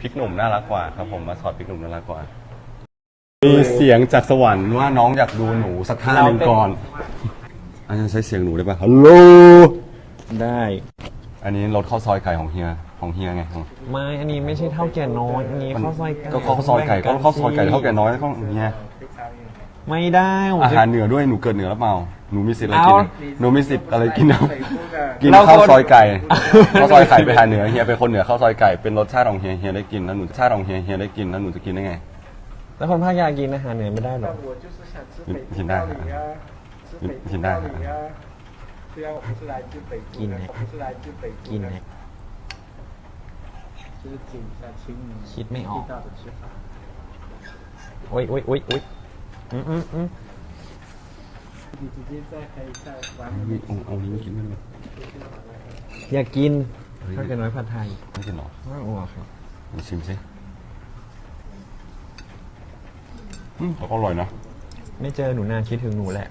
พริกหนุ่มน่ารักกว่าครับผมมาสอดพริกหนุ่มน่ารักกว่า มีเสียงจากสวรรค์ว่าน้องอยากดูหนูสักท่าหนึ่งก่อนอันนี้ใช้เสียงหนูได้ปะฮัลโหล ได้ อันนี้รถข้าวซอยไก่ของเฮียของเฮียไงของไม่อันนี้ไม่ใช่เท่าแก่น้อยอันนี้ข้าวซอยไก่ก็ข้าวซอยไก่ก็ข้าวซอยไก่เท่าแก่น้อยก็เฮียไม่ได้ผมอาจะ หารเหนือด้วยหนูเกิดเหนือแล้วเปล่า หนูมีสิทธิ์อะไรกิน เอา หนูมีสิทธิ์อะไรกินนะกิน เรา ข้าว คน ซอยไก่ข้าวซอยไก่ไปทานเหนือเฮียเป็นคนเหนือข้าวซอยไก่เป็นรสชาติของเฮียเฮียได้กินแล้วหนูชาติของเฮียเฮียได้กินแล้วหนูจะกินได้ไง แล้วคนภาคกลางกินอาหารเหนือไม่ได้หรอ 我就是想吃你北现在京料理呀，吃北现在京料理呀。虽然我不是来自北京的，我不是来自北 กิน 京的 นะ ，就是解一下清明 คิดไม่ออก 地道的吃法。 โอ๊ยโอ๊ยโอ๊ยโอ๊ยอืมอืมอืม เอาลิ้กินมันยอยากกินข้าวแกงน้อยผัดไทยข้าวแกงน้อยโอ้โหครับชิมสิอืมอร่อยนะ ไม่เจอหนูนาคิดถึงหนูแหละ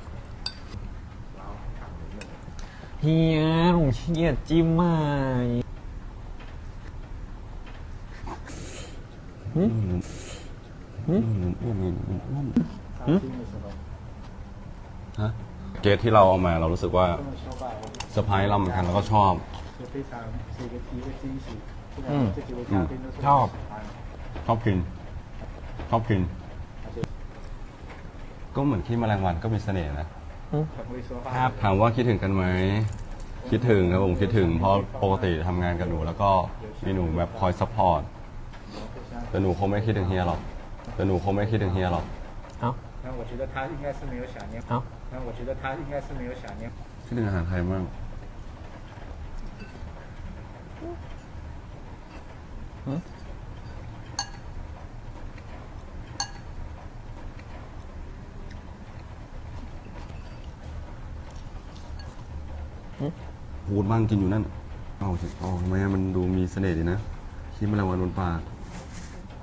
เฮียหนูเฮียจิ้มไหมหืมหืมหืมหืมหืมหืมหืม เกสที่เราเอามาเรารู้สึกว่าเซอร์ไพรส์เราเหมือนกันแล้วก็ชอบชอบ ชอบกิน ชอบกิน ก็เหมือนที่แมลงวันก็มีเสน่ห์นะถามว่าคิดถึงกันไหม คิดถึงครับผมคิดถึงเพราะปกติทำงานกับหนู แล้วก็มีหนูแบบคอยซัพพอร์ตแต่หนูคงไม่คิดถึงเฮียหรอกแต่หนูคงไม่คิดถึงเฮียหรอก เอ้า 那我觉得他应该是没有想念， เอ้า 那我觉得他应该是没有想念。 คิดถึงอาหารไทยมาก พูดบ้างกินอยู่นั่น เอาสิเอาทำไมมันดูมีเสน่ห์ดีนะขี้แมลงวันบนปาก